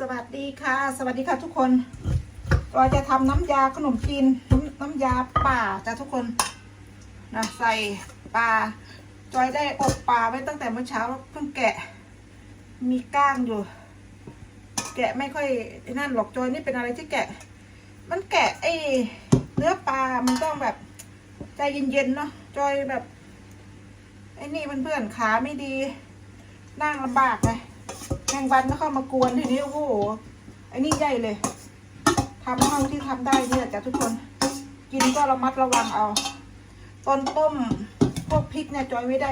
สวัสดีค่ะ สวัสดีค่ะทุกคน เราจะทำน้ำยาขนมจีนน้ำน้ำยาป่าจ้ะทุกคนนะใส่ปลาจอยได้อบปลาไว้ตั้งแต่เมื่อเช้าเพิ่งแกะ มีก้างอยู่ แกะไม่ค่อยนั่นหรอกจอยนี่เป็นอะไรที่แกะ มันแกะไอ้เนื้อปลา มันต้องแบบใจเย็นๆเนาะจอยแบบไอ้นี่เพื่อนๆขาไม่ดีนั่งลำบากไงแมงวันก็เข้ามากวนทีนี้โอ้โหไอ้นี่ใหญ่เลยทำเท่าที่ทำได้เนี่ยจ้ะทุกคน กินก็ระมัดระวังเอา ตอนต้มพวกพริกเนี่ยจอยไม่ได้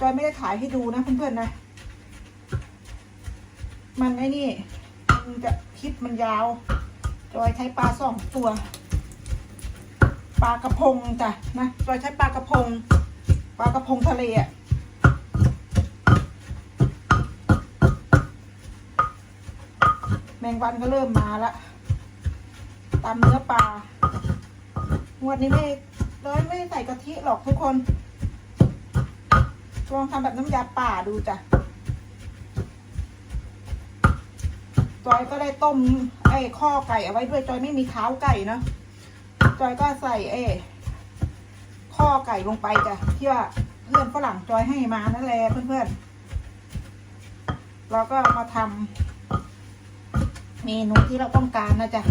จอยไม่ได้ถ่ายให้ดูนะเพื่อนๆนะมันไอ้นี่มันจะคลิปมันยาว จอยใช้ปลาสองตัวปลากระพงจ้ะนะจอยใช้ปลากระพงปลากระพงทะเลอะ งวันก็เริ่มมาละตามเนื้อปลางวดนี้ไม่ร้อยไม่ใส่กะทิหรอกทุกคน ลองทำแบบน้ำยาป่าดูจ้ะจอยก็ได้ต้มไอ้ข้อไก่เอาไว้ด้วยจอยไม่มีเท้าไก่เนอะจอยก็ใส่ไอ้ข้อไก่ลงไปจ้ะที่ว่าเพื่อนฝรั่งจอยให้มานั่นแหละเพื่อนๆเราก็มาทำ เมนูที่เราต้องการนะจ๊ะ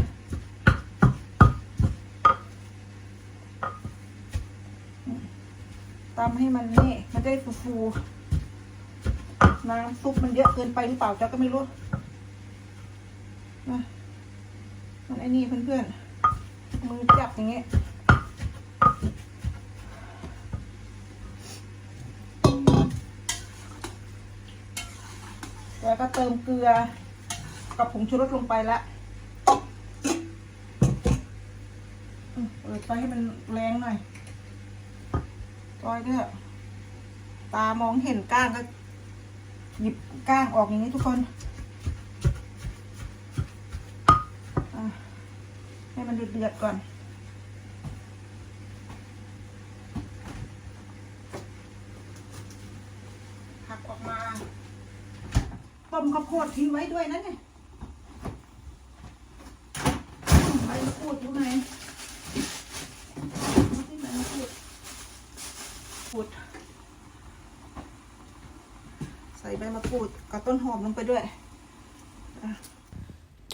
ตำให้มันนี่มันจะได้ฟูๆน้ำซุปมันเยอะเกินไปหรือเปล่าจ๊ะก็ไม่รู้นะมันไอ้นี่เพื่อนๆ มือจับอย่างเงี้ยแล้วก็เติมเกลือ กับผงชูรสลงไปละอืมเปิดไฟให้มันแรงหน่อยจอยเนี่ยตามองเห็นก้างก็ หยิบก้างออกอย่างนี้ทุกคนให้มันเดือดๆก่อนหักออกมา ต้มข้าวโพดทิ้งไว้ด้วยนะเนี่ย ใบมะก ดูไหนที่มะกรูดกรูดใส่ใบมะกรูดกับต้นหอมลงไปด้วย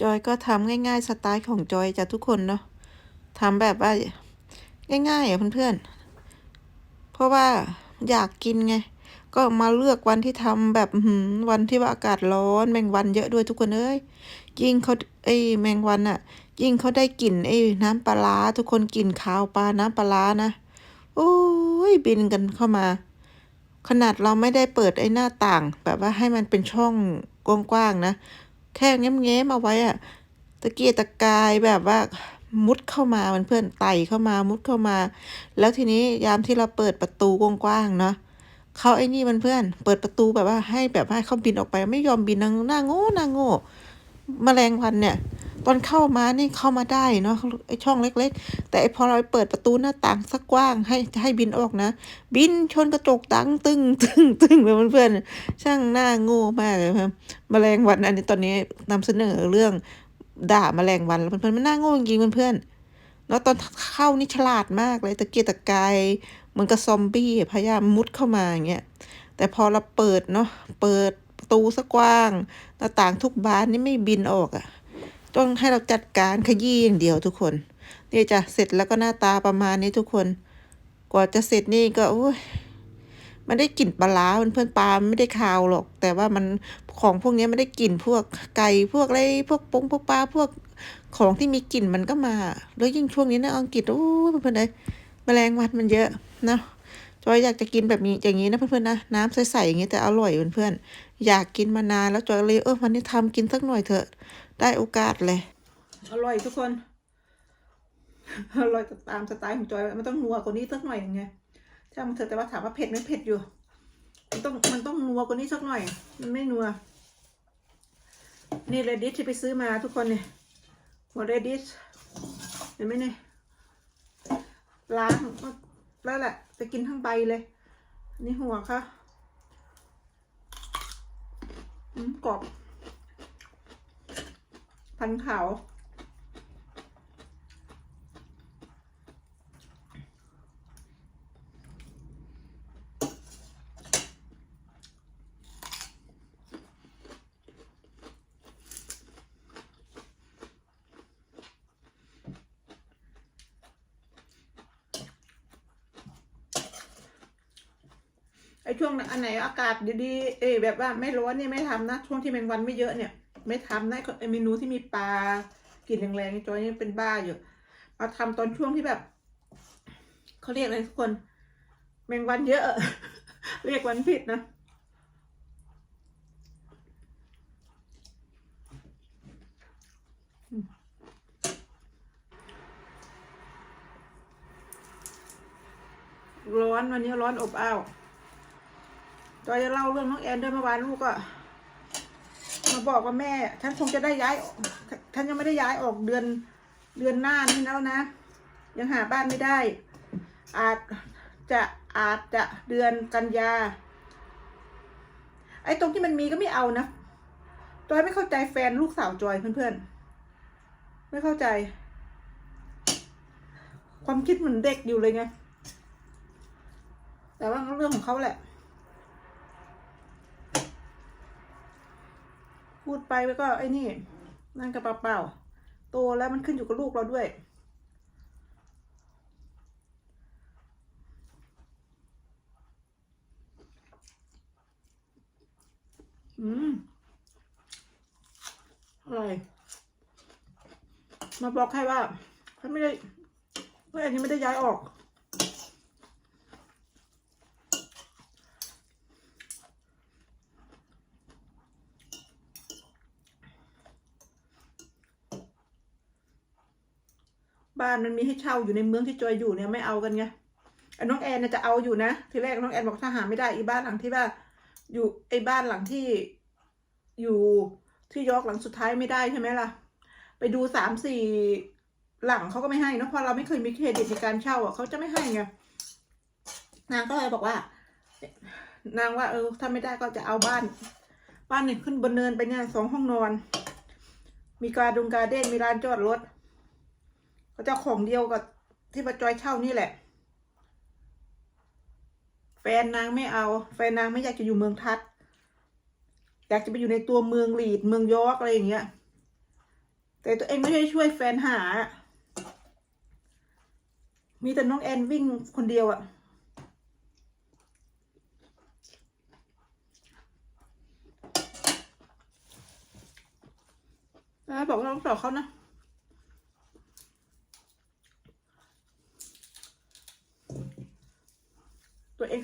จอยก็ทำง่ายๆ สไตล์ของจอยจะทุกคนเนาะทำแบบว่า ง่ายๆอะเพื่อนๆ เพราะว่าอยากกินไง ก็มาเลือกวันที่ทำแบบหืวันที่ว่าอากาศร้อน แมงวันเยอะด้วยทุกคนเอ้ยยิ่งเขาไอ้แมงวันอะ ยิ่งเขาได้กลิ่นไอ้น้ำปลาทุกคนกลิ่นขาวปลาน้ำปลานะ โอ้ยบินกันเข้ามา ขนาดเราไม่ได้เปิดไอ้หน้าต่าง แบบว่าให้มันเป็นช่องกว้างๆนะ แค่แง้มๆเอาไว้อะตะเกียตะกายแบบว่ามุดเข้ามามันเพื่อนไต่เข้ามามุดเข้ามา แล้วทีนี้ยามที่เราเปิดประตูกว้างๆเนาะเขาไอ้นี่มันเพื่อน เปิดประตูแบบว่าให้แบบให้เขาบินออกไป ไม่ยอมบินนางหน้าโง่น้าโง่แมลงวันเนี่ย ตอนเข้ามานี่เข้ามาได้เนาะไอช่องเล็ก ๆ แต่ไอพอเราเปิดประตูหน้าต่างสักกว้างให้ให้บินออกนะ บินชนกระจกดังตึงตึงตึงเลยเพื่อนๆช่างหน้าโง่มากเลยครับแมลงวันอันนี้ตอนนี้นำเสนอเรื่องด่าแมลงวันแล้วเพื่อนๆมันน่าโง่จริงเพื่อนๆแล้วตอนเข้านี่ฉลาดมากเลยตะเกียกตะกายเหมือนกับซอมบี้พยายามมุดเข้ามาอย่างเงี้ยแต่พอเราเปิดเนาะเปิดประตูสักกว้างหน้าต่างทุกบานนี่ไม่บินออกอะ่ะ ต้องให้เราจัดการขยี้อย่างเดียวทุกคนนี่จะเสร็จแล้วก็หน้าตาประมาณนี้ทุกคน กว่าจะเสร็จนี่ก็โอ้ยมันได้กลิ่นปลาร้าเพื่อนปลาไม่ได้คาวหรอก แต่ว่ามันของพวกนี้ไม่ได้กลิ่นพวกไก่พวกอะไรพวกปงพวกปลาพวกของที่มีกลิ่นมันก็มา แล้วยิ่งช่วงนี้นะอังกฤษโอ้เพื่อนๆเลยแมลงวันมันเยอะนะจอยอยากจะกินแบบนี้อย่างนี้นะเพื่อนๆนะน้ำใสๆอย่างนี้แต่อร่อยเพื่อนๆอยากกินมานานแล้วจอยเลยเออวันนี้ทำกินสักหน่อยเถอะ ได้โอกาสเลยอร่อยทุกคน อร่อยตามสไตล์ของจอยมันต้องนัวกว่านี้สักหน่อยอย่างเงี้ยช่ามันเถอแต่ว่าถามว่าเผ็ดไหมเผ็ดอยู่ มันต้องมันต้องนัวกว่านี้สักหน่อย มันไม่นัว นี่เรดิชที่ไปซื้อมาทุกคนเนี่ยหัวเรดิชเห็นไหมเนี่ยล้างแล้วแหละจะกินทั้งใบเลย นี่หัวค่ะอืมกรอบ พันขาวไอ้ช่วงอันไหนอากาศดีๆ เอยแบบว่าไม่ร้อนนี่ไม่ทำนะ ช่วงที่แมงวันไม่เยอะเนี่ย ไม่ทำนะไอ้เมนูที่มีปลากินแรงๆจอยยังเป็นบ้าอยู่มาทำตอนช่วงที่แบบเขาเรียกอะไรทุกคน แมงวันเยอะ เรียกวันผิดนะร้อนวันนี้ร้อนอบอ้าวจอยจะเล่าเรื่องน้องแอนด้วยเมื่อวานลูกก็ มาบอกว่าแม่ฉันคงจะได้ย้ายฉันยังไม่ได้ย้ายออกเดือนเดือนหน้านี่แล้วนะ ยังหาบ้านไม่ได้ อาจจะอาจจะเดือนกันยา ไอ้ตรงที่มันมีก็ไม่เอานะจอยไม่เข้าใจแฟนลูกสาวจอยเพื่อนๆ ไม่เข้าใจ ความคิดเหมือนเด็กอยู่เลยไงแต่ว่าเรื่องของเขาแหละ ดไปแล้วก็ไอ้นี่ นั่นกระเป๋าโตแล้วมันขึ้นอยู่กับลูกเราด้วย อืมอร่อยมาบอกให้ว่าเขาไม่ได้เพื่อนนี้ไม่ได้ย้ายออก บ้านมันมีให้เช่าอยู่ในเมืองที่จอยอยู่เนี่ยไม่เอากันไงน้องแอนเนี่ยจะเอาอยู่นะ ทีแรกน้องแอนบอกถ้าหาไม่ได้อีบ้านหลังที่ว่าอยู่ไอ้บ้านหลังที่อยู่ที่ยอกหลังสุดท้ายไม่ได้ใช่ไหมล่ะ ไปดูสามสี่หลังเขาก็ไม่ให้เนะเพราะเราไม่เคยมีเครดิตในการเช่าอะเขาจะไม่ให้ไงนางก็เลยบอกว่า นางว่าเออถ้าไม่ได้ก็จะเอาบ้าน บ้านเนี่ยขึ้นบนเนินไปเนี่ยสองห้องนอน มีการดุงการเด้นมีร้านจอดรถ ก็เจ้าของเดียวกับที่ป้าจอยเช่านี่แหละ แฟนนางไม่เอา แฟนนางไม่อยากจะอยู่เมืองทัดอยากจะไปอยู่ในตัวเมืองลีดเมืองยอร์กอะไรอย่างเงี้ย แต่ตัวเองไม่ได้ช่วยแฟนหา มีแต่น้องแอนวิ่งคนเดียวอะบอกน้องสาวเขานะ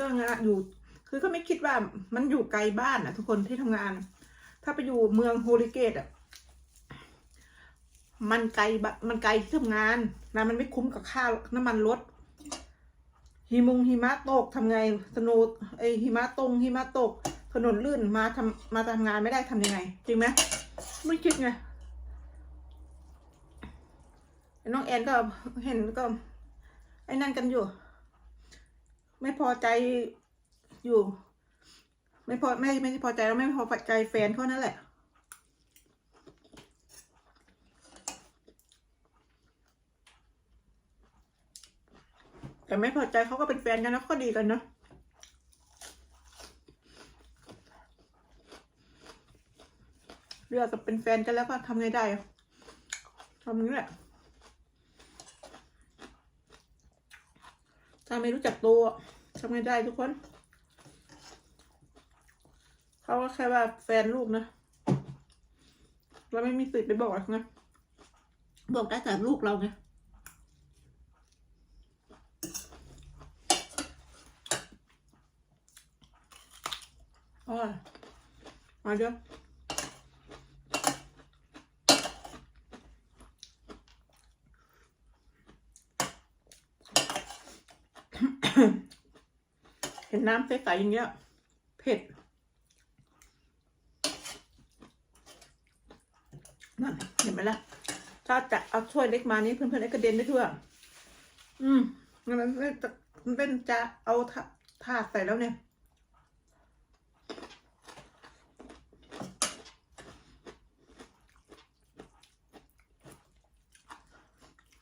ตัวเองก็งานอยู่ คือเขาไม่คิดว่ามันอยู่ไกลบ้านอะ ทุกคนที่ทำงาน ถ้าไปอยู่เมืองโฮลิเกตอะมันไกลบะมันไกลที่ทำงานนะมันไม่คุ้มกับค่าน้ำมันรถหิมุงหิมะตกทำไงสนว์ไอหิมะตรงหิมะตก ถนนลื่นมาทำมาทำงานไม่ได้ทำยังไง จริงไหมไม่คิดไงน้องแอนก็เห็นก็ ไอ้นั่นกันอยู่ ไม่พอใจอยู่ ไม่พอไม่ไม่พอใจแล้วไม่พอใจแฟนเขานั่นแหละแต่ไม่พอใจเขาก็เป็นแฟนกันแล้วก็ดีกันเนาะเลือกกับเป็นแฟนกันแล้วก็ทำไงได้ทำนี้แหละ ถ้าไม่รู้จักตัวทำไงได้ทุกคน เขาก็แค่ว่าแฟนลูกนะเราไม่มีสิทธิ์ไปบอกนะบอกได้แต่ลูกเราไงอ๋อมาเดี๋ยว เห็นน้ำใสๆอย่างเงี้ย เผ็ดนั่นเห็นไหมล่ะ ถ้าจะเอาถ้วยเล็กมานี่เพื่อนๆไอ้กระเด็นได้ทั่ว อืมงั้นมันเป็นจะมันเป็นจะเอาถาดใส่แล้วเนี่ย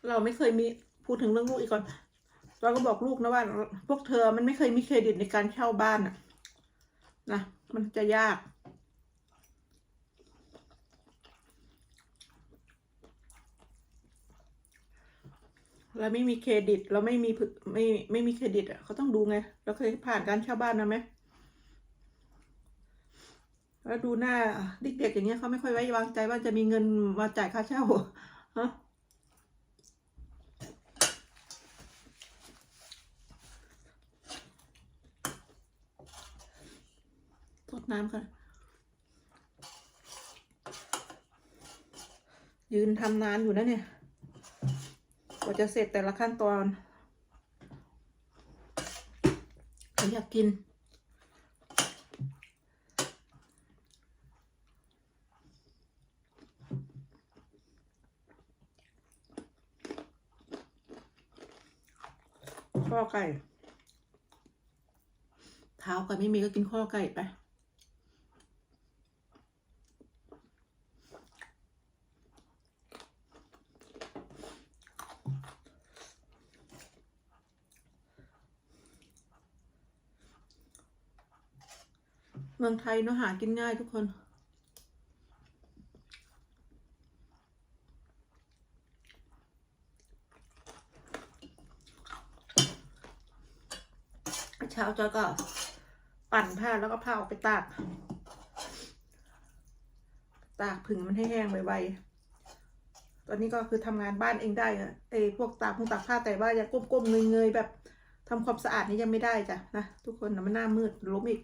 เราไม่เคยมีพูดถึงเรื่องลูกอีกก่อน เราก็บอกลูกนะว่า พวกเธอมันไม่เคยมีเครดิตในการเช่าบ้านอะนะมันจะยาก เราไม่มีเครดิต เราไม่มีผึไม่ไม่มีเครดิตอะเขาต้องดูไง เราเคยผ่านการเช่าบ้านมาไหมแล้วดูหน้าเด็กๆอย่างเงี้ยเขาไม่ค่อยไว้วางใจว่าจะมีเงินมาจ่ายค่าเช่าฮะ น้ำค่ะยืนทำนานอยู่นะเนี่ย กว่าจะเสร็จแต่ละขั้นตอนผมอยากกิน ข้อไก่ เท้าไก่ไม่มีก็กินข้อไก่ไป มืองไทยเนาะหากินง่ายทุกคนเช้าจอยก็ปั่นผ้าแล้วก็ผ้าออกไปตาก ตากผึ่งมันให้แห้งไวๆ ตอนนี้ก็คือทำงานบ้านเองได้อะไอ้พวกตากพงตากผ้าแต่ว่าอย่าก้มๆเงยๆแบบทำความสะอาดนี่ยังไม่ได้จ้ะนะทุกคนนะมันหน้ามืดล้มอีก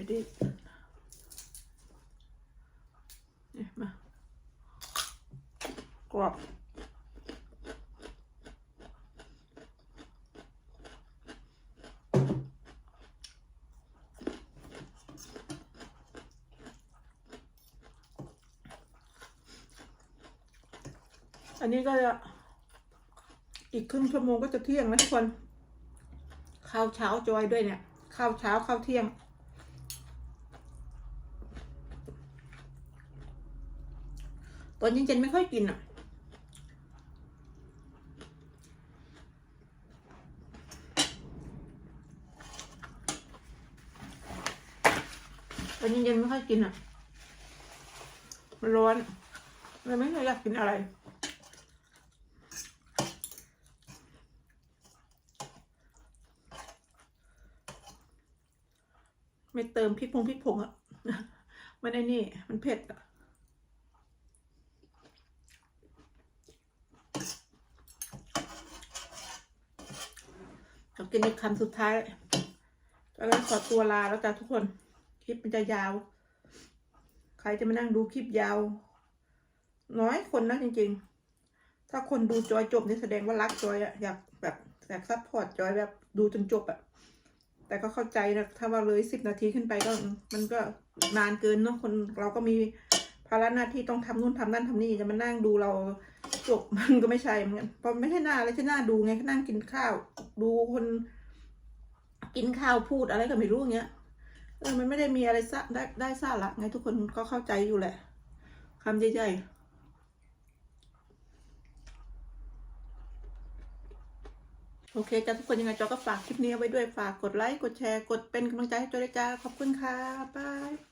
เดี๋ยวดิเนี่ยมากรอบอันนี้ก็จะอีกครึ่งชั่วโมงก็จะเที่ยงนะทุกคน ข้าวเช้าจอยด้วยเนี่ย ข้าวเช้าข้าวเที่ยง นเย็นๆไม่ค่อยกินอะตอนเย็นๆไม่ค่อยกินอะ มันร้อนเลยไม่ค่อยอยากกินอะไรไม่เติมพริกพงพริกผงอะมันไอ้นี่ มันเผ็ดอะ เรากินอีกคำสุดท้ายก็เลยขอตัวลาแล้วจ้ะทุกคน คลิปมันจะยาว ใครจะมานั่งดูคลิปยาว น้อยคนนะจริง ๆ ถ้าคนดูจอยจบนี่แสดงว่ารักจอยอะอยากแบบอยากซัพพอร์ตจอยแบบดูจนจบอะแต่ก็เข้าใจนะ ถ้าว่าเลยสิบนาทีขึ้นไปก็มันก็นานเกินเนาะคนเราก็มี ภาระหน้าที่ต้องทำนู่นทำนั่นทำนี่จะมานั่งดูเราจบมันก็ไม่ใช่เหมือนกันเพราะไม่ใช่หน้าอะไรใช่หน้าดูไงนั่งกินข้าว ดูคน กินข้าวพูดอะไรก็ไม่รู้เงี้ยเออมันไม่ได้มีอะไรสะได้ได้สาระไงทุกคนก็เข้าใจอยู่แหละคำใหญ่ๆโอเคจ้าทุกคนยังไงจอก็ฝากคลิปนี้ไว้ด้วยฝากกดไลค์ กดแชร์ กดเป็นกำลังใจให้จอยด้วยจ้าขอบคุณค่ะ บาย